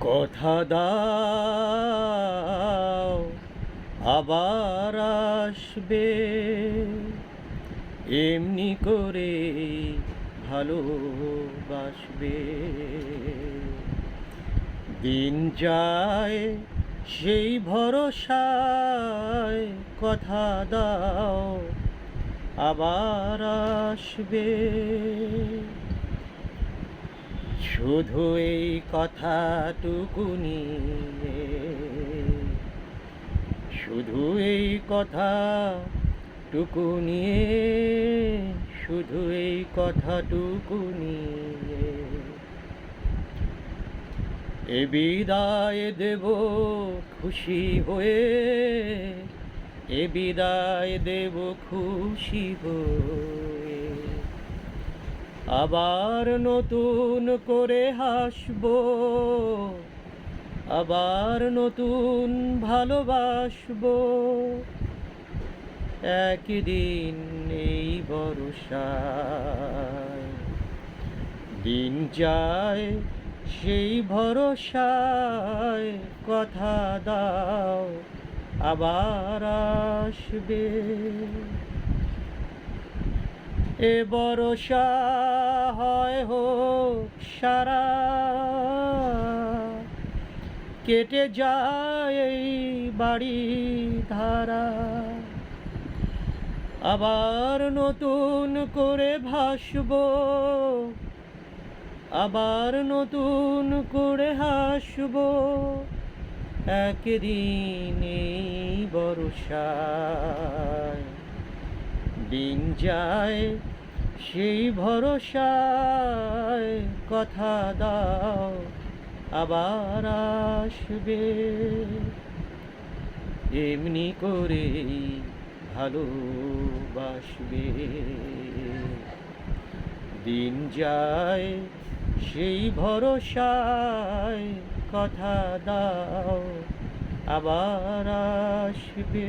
কথা দাও, আবার আসবে। এমনি করে ভালোবাসবে। দিন যায় সেই ভরসায় কথা দাও, আবার আসবে। শুধু এই কথাটুকু নিয়ে। শুধু এই কথাটুকু নিয়ে, শুধু এই কথাটুকু নিয়ে। এ বিদায় দেব খুশি হয়ে, এ বিদায় দেব খুশি হয়ে। আবার নতুন করে হাসব। আবার নতুন ভালোবাসব। একদিন এই ভরসায়, দিন যায় সেই ভরসায়, কথা দাও, আবার আসবে। এ বরসা হয় হোক সারা। কেটে যায় এই বাড়ি ধারা। আবার নতুন করে ভাসব। আবার নতুন করে হাসব। একদিন বরসায় দিন যায়, সেই ভরসায় কথা দাও, আবার আসবে। এমনি করে ভালোবাসবে। দিন যায়, সেই ভরসায় কথা দাও, আবার আসবে।